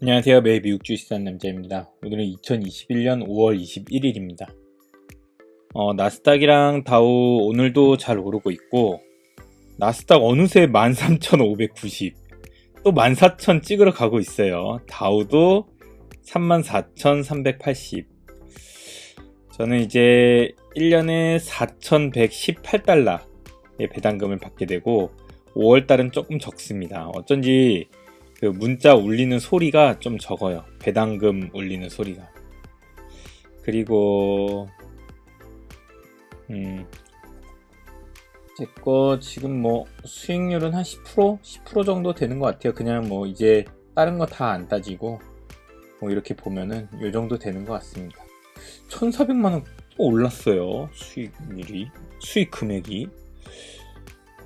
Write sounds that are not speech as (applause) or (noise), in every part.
안녕하세요. 매일 미국 주식 사는 남자입니다. 오늘은 2021년 5월 21일입니다. 어, 나스닥이랑 다우 오늘도 잘 오르고 있고, 나스닥 어느새 13,590, 또 14,000 찍으러 가고 있어요. 다우도 34,380. 저는 이제 1년에 4,118달러의 배당금을 받게 되고, 5월 달은 조금 적습니다. 어쩐지 그 문자 울리는 소리가 좀 적어요. 배당금 울리는 소리가. 그리고 음 제거 지금 뭐 수익률은 한 10%? 10% 정도 되는 것 같아요. 그냥 뭐 이제 다른 거 다 안 따지고 뭐 이렇게 보면은 요 정도 되는 것 같습니다. 1,400만 원 또 올랐어요. 수익률이 수익 금액이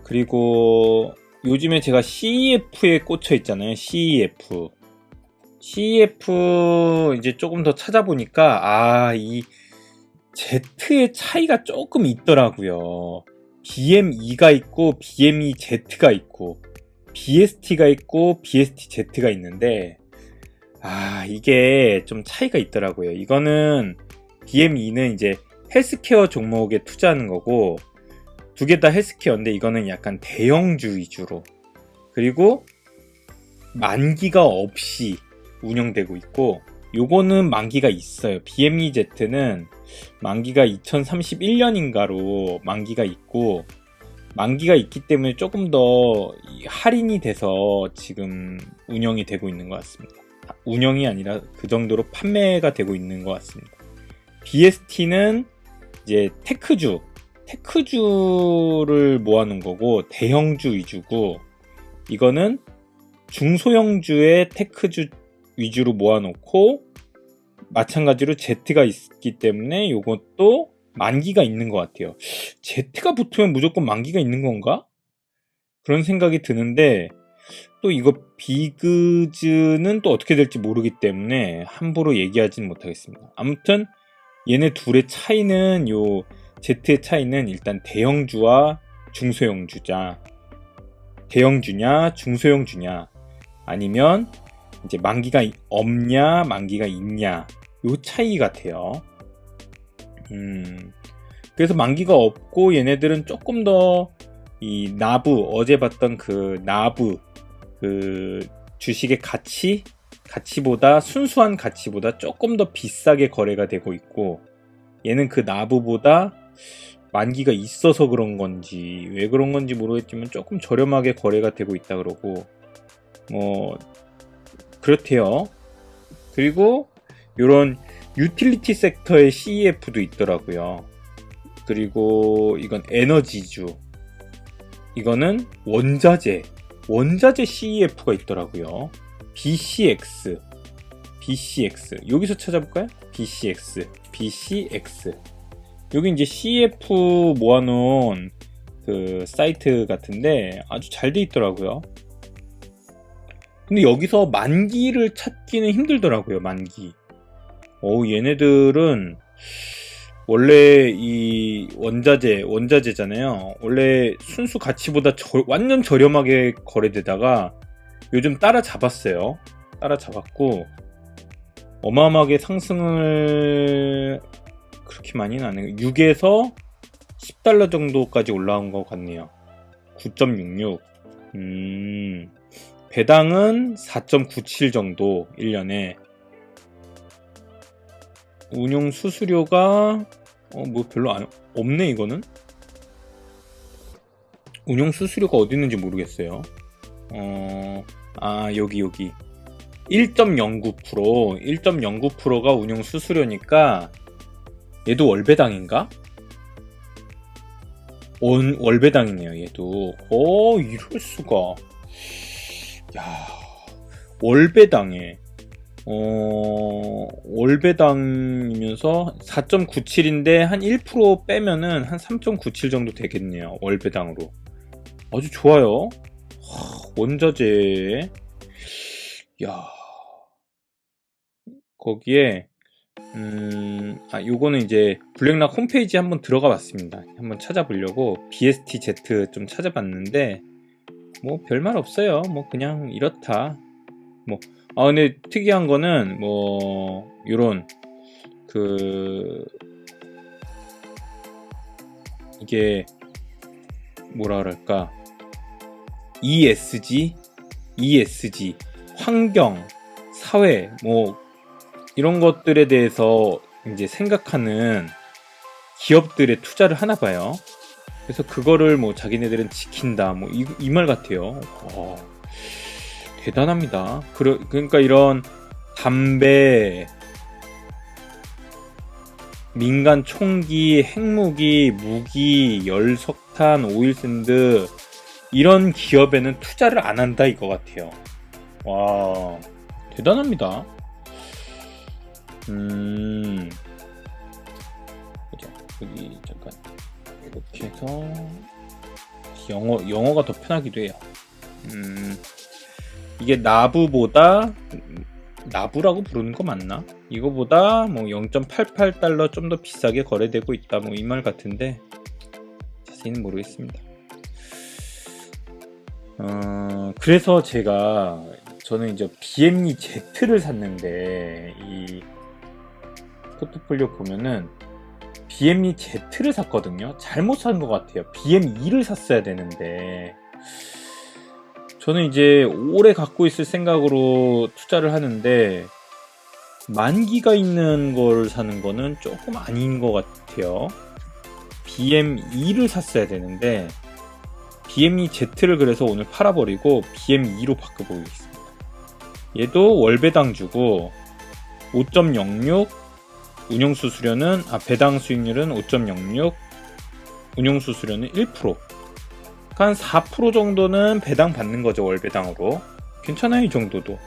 그리고 요즘에 제가 CEF에 꽂혀 있잖아요. CEF. CEF 이제 조금 더 찾아보니까 아, 이 Z의 차이가 조금 있더라고요. BME가 있고 BMEZ가 있고 BST가 있고 BSTZ가 있는데 아, 이게 좀 차이가 있더라고요. 이거는 BME는 이제 헬스케어 종목에 투자하는 거고 두 개 다 헬스케어인데 이거는 약간 대형주 위주로 그리고 만기가 없이 운영되고 있고 요거는 만기가 있어요. BMEZ는 만기가 2031년인가로 만기가 있고 만기가 있기 때문에 조금 더 할인이 돼서 지금 운영이 되고 있는 것 같습니다. 운영이 아니라 그 정도로 판매가 되고 있는 것 같습니다. BST는 이제 테크주, 테크주를 모아놓은 거고 대형주 위주고 이거는 중소형주의 테크주 위주로 모아놓고 마찬가지로 Z가 있기 때문에 이것도 만기가 있는 것 같아요. Z가 붙으면 무조건 만기가 있는 건가? 그런 생각이 드는데 또 이거 비그즈는 또 어떻게 될지 모르기 때문에 함부로 얘기하진 못하겠습니다. 아무튼 얘네 둘의 차이는 요 Z의 차이는 일단 대형주와 중소형주자. 대형주냐 중소형주냐. 아니면 이제 만기가 없냐 만기가 있냐. 요 차이 같아요. 음. 그래서 만기가 없고 얘네들은 조금 더 이 나부 어제 봤던 그 나부 그 주식의 가치? 가치보다 순수한 가치보다 조금 더 비싸게 거래가 되고 있고 얘는 그 나부보다 만기가 있어서 그런 건지 왜 그런 건지 모르겠지만 조금 저렴하게 거래가 되고 있다 그러고 뭐 그렇대요. 그리고 이런 유틸리티 섹터의 CEF도 있더라고요. 그리고 이건 에너지주. 이거는 원자재. 원자재 CEF가 있더라고요. BCX. BCX. 여기서 찾아볼까요? BCX. BCX. 여기 이제 CF 모아놓은 그 사이트 같은데 아주 잘 돼 있더라고요. 근데 여기서 만기를 찾기는 힘들더라고요, 만기. 오, 얘네들은 원래 이 원자재, 원자재잖아요. 원래 순수 가치보다 저, 완전 저렴하게 거래되다가 요즘 따라잡았어요. 따라잡았고, 어마어마하게 상승을 그렇게 많이는 안 해요. 6에서 10달러 정도까지 올라온 것 같네요. 9.66. 음, 배당은 4.97 정도 1년에. 운용 수수료가 어, 뭐 별로 안, 없네 이거는. 운용 수수료가 어디 있는지 모르겠어요. 어, 아 여기 여기 1.09% 1.09%가 운용 수수료니까 얘도 월배당인가? 원, 월배당이네요, 얘도. 어, 이럴 수가. 야, 월배당에, 어, 월배당이면서 4.97인데 한 1% 빼면은 한 3.97 정도 되겠네요, 월배당으로. 아주 좋아요. 하, 원자재. 야, 거기에 음, 아, 요거는 이제 블랙락 홈페이지 한번 들어가 봤습니다. 한번 찾아보려고 BSTZ 좀 찾아봤는데, 뭐 별말 없어요. 뭐 그냥 이렇다. 뭐, 아, 근데 특이한 거는, 뭐, 요런, 그, 이게, 뭐라 그럴까. ESG, ESG, 환경, 사회, 뭐, 이런 것들에 대해서 이제 생각하는 기업들의 투자를 하나 봐요. 그래서 그거를 뭐 자기네들은 지킨다, 뭐 이 말 같아요. 와, 대단합니다. 그러, 그러니까 이런 담배, 민간 총기, 핵무기, 무기, 열석탄, 오일샌드 이런 기업에는 투자를 안 한다 이거 같아요. 와, 대단합니다. 음, 보자. 여기 잠깐 이렇게 해서 영어 영어가 더 편하기도 해요. 음, 이게 나부보다 나부라고 부르는 거 맞나? 이거보다 뭐 0.88달러 좀 더 비싸게 거래되고 있다. 뭐 이 말 같은데 자세히는 모르겠습니다. 어, 그래서 제가 저는 이제 BME Z를 샀는데 이 포트폴리오 보면은 BME Z를 샀거든요. 잘못 산 것 같아요. BM2를 샀어야 되는데 저는 이제 오래 갖고 있을 생각으로 투자를 하는데 만기가 있는 걸 사는 거는 조금 아닌 것 같아요. BM2를 샀어야 되는데 BME Z를 그래서 오늘 팔아버리고 BM2로 바꿔보겠습니다. 얘도 월배당 주고 5.06 운용수수료는 아 배당 수익률은 5.06 운용수수료는 1%. 한 4% 정도는 배당 받는 거죠 월 배당으로. 괜찮아요 이 정도도.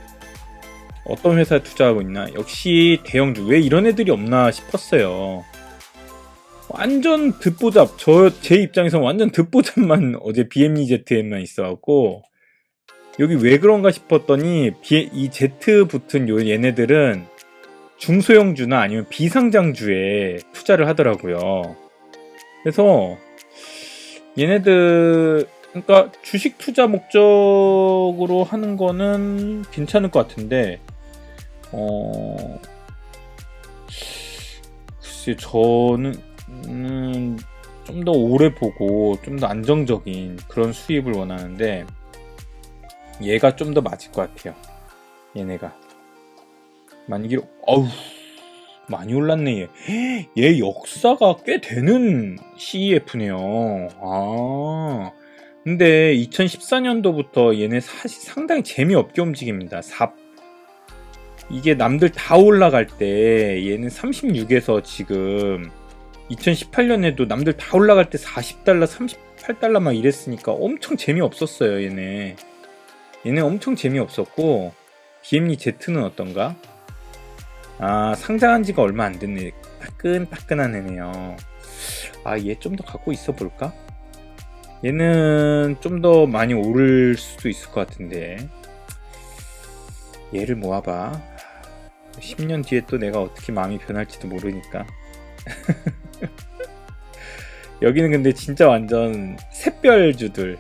어떤 회사에 투자하고 있나? 역시 대형주 왜 이런 애들이 없나 싶었어요. 완전 듣보잡 저 제 입장에서 완전 듣보잡만 (laughs) 어제 BMEZ에만 있어갖고 여기 왜 그런가 싶었더니 이 Z 붙은 요 얘네들은 중소형주나 아니면 비상장주에 투자를 하더라고요. 그래서 얘네들 그러니까 주식 투자 목적으로 하는 거는 괜찮을 것 같은데 어 글쎄 저는 음, 좀 더 오래 보고 좀 더 안정적인 그런 수입을 원하는데 얘가 좀 더 맞을 것 같아요. 얘네가 만기로 어우 많이 올랐네 얘. 얘 역사가 꽤 되는 CEF네요. 아 근데 2014년도부터 얘네 사실 상당히 재미없게 움직입니다. 4 이게 남들 다 올라갈 때 얘는 36에서 지금 2018년에도 남들 다 올라갈 때 40달러, 38달러 막 이랬으니까 엄청 재미없었어요, 얘네. 얘네 엄청 재미없었고, BME Z는 어떤가? 아, 상장한 지가 얼마 안 됐네. 따끈따끈한 애네요. 아, 얘 좀 더 갖고 있어 볼까? 얘는 좀 더 많이 오를 수도 있을 것 같은데. 얘를 모아봐. 10년 뒤에 또 내가 어떻게 마음이 변할지도 모르니까. (laughs) 여기는 근데 진짜 완전 샛별주들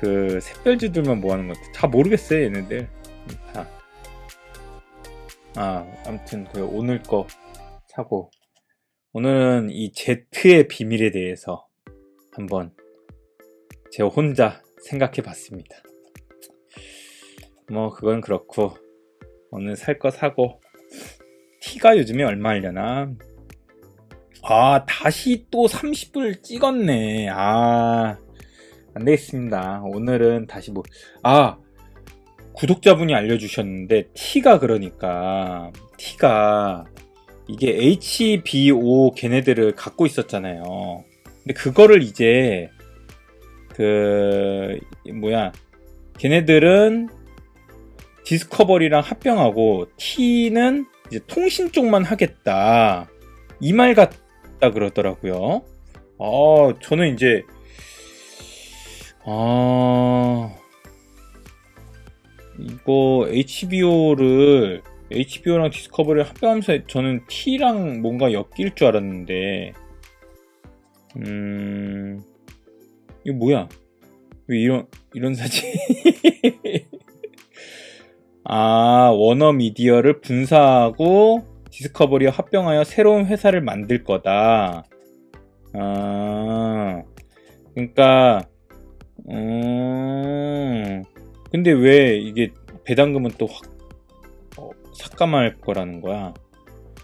그 샛별주들만 모아놓은 것 같아. 다 모르겠어요 얘네들 다. 아 아무튼 그 오늘 거 사고 오늘은 이 Z의 비밀에 대해서 한번 제가 혼자 생각해 봤습니다. 뭐 그건 그렇고 오늘 살 거 사고 T가 요즘에 얼마 하려나 아, 다시 또 30을 찍었네. 아, 안 되겠습니다. 오늘은 다시 뭐, 아, 구독자분이 알려주셨는데, T가 그러니까, T가, 이게 HBO 걔네들을 갖고 있었잖아요. 근데 그거를 이제, 그, 뭐야, 걔네들은 디스커버리랑 합병하고, T는 이제 통신 쪽만 하겠다. 이 말 같, 있다 그러더라고요. 아, 저는 이제, 아, 이거 HBO를, HBO랑 디스커버리를 합병하면서 저는 T랑 뭔가 엮일 줄 알았는데, 음, 이거 뭐야? 왜 이런, 이런 사진? (laughs) 아, 워너 미디어를 분사하고 디스커버리와 합병하여 새로운 회사를 만들 거다. 아, 그러니까, 음, 근데 왜 이게 배당금은 또 확, 어, 삭감할 거라는 거야?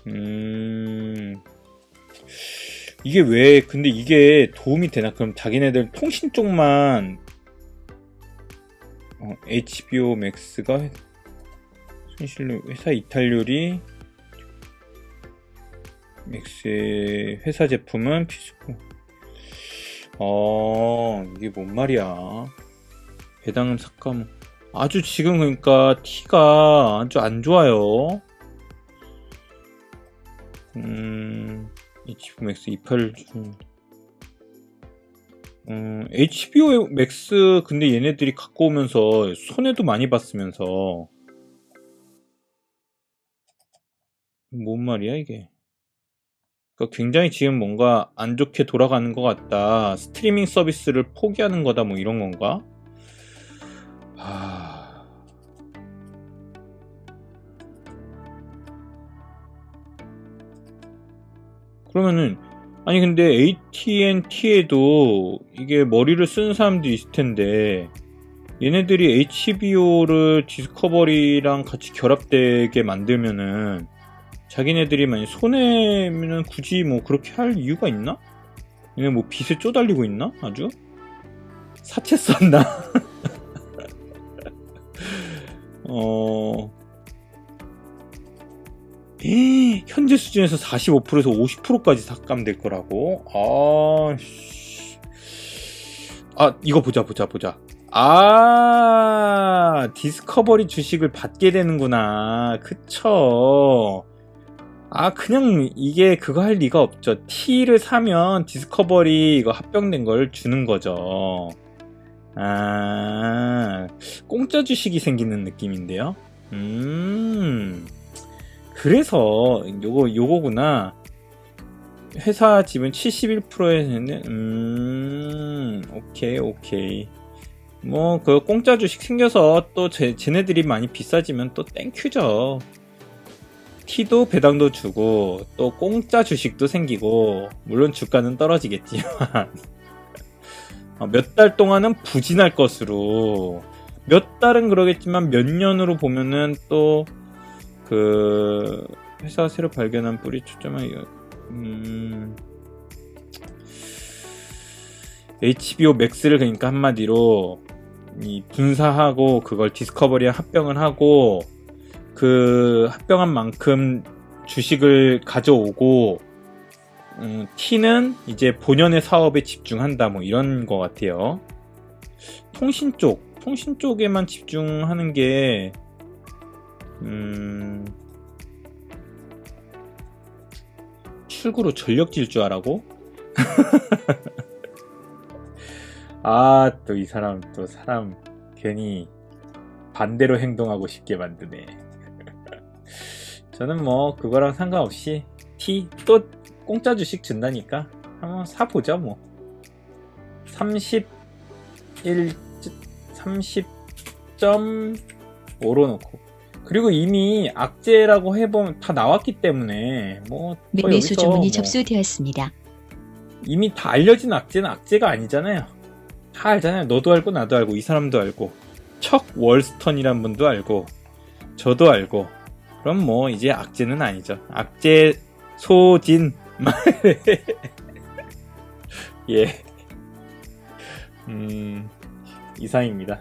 음, 이게 왜, 근데 이게 도움이 되나? 그럼 자기네들 통신 쪽만, 어, HBO Max가 손실로 회사 이탈률이 맥스의 회사 제품은 필수품. 어, 이게 뭔 말이야. 배당금 삭감. 아주 지금 그러니까 티가 아주 안 좋아요. 음, HBO Max 28 중. 음, HBO Max 근데 얘네들이 갖고 오면서 손해도 많이 봤으면서 뭔 말이야 이게? 그러니까 굉장히 지금 뭔가 안 좋게 돌아가는 것 같다. 스트리밍 서비스를 포기하는 거다 뭐 이런 건가? 그러면은 아니 근데 AT&T에도 이게 머리를 쓰는 사람들이 있을 텐데 얘네들이 HBO를 디스커버리랑 같이 결합되게 만들면은 자기네들이 만약 손해면은 굳이 뭐 그렇게 할 이유가 있나? 얘네 뭐 빚에 쪼달리고 있나? 아주? 사채 썼나? (laughs) 어... 에이, 현재 수준에서 45%에서 50%까지 삭감될 거라고? 아, 씨. 아, 이거 보자, 보자, 보자. 아, 디스커버리 주식을 받게 되는구나. 그쵸. 아, 그냥 이게 그거 할 리가 없죠. T를 사면 디스커버리 이거 합병된 걸 주는 거죠. 아, 공짜 주식이 생기는 느낌인데요. 음, 그래서 요거, 요거구나. 회사 지분 71%에는, 음, 오케이, 오케이. 뭐, 그 공짜 주식 생겨서 또 쟤, 쟤네들이 많이 비싸지면 또 땡큐죠. 티도 배당도 주고 또 공짜 주식도 생기고 물론 주가는 떨어지겠지만 (laughs) 어, 몇달 동안은 부진할 것으로 몇 달은 그러겠지만 몇 년으로 보면은 또 그 회사 새로 발견한 뿌리 초점을 음 HBO Max를 그러니까 한마디로 이 분사하고 그걸 디스커버리와 합병을 하고 그 합병한 만큼 주식을 가져오고 음, T는 이제 본연의 사업에 집중한다 뭐 이런 것 같아요. 통신 쪽, 통신 쪽에만 집중하는 게 음, 출구로 전력 질줄 알아고? (laughs) 아, 또 이 사람, 또 사람 괜히 반대로 행동하고 싶게 만드네. (laughs) 저는 뭐 그거랑 상관없이 T 또 공짜 주식 준다니까 한번 사보죠 뭐31 30.5로 놓고 그리고 이미 악재라고 해보면 다 나왔기 때문에 뭐 매- 매수 주문이 뭐 접수되었습니다. 이미 다 알려진 악재는 악재가 아니잖아요 다 알잖아요 너도 알고 나도 알고 이 사람도 알고 척 월스턴이란 분도 알고 저도 알고 그럼 뭐 이제 악재는 아니죠. 악재 소진 (laughs) 예. 음 이상입니다.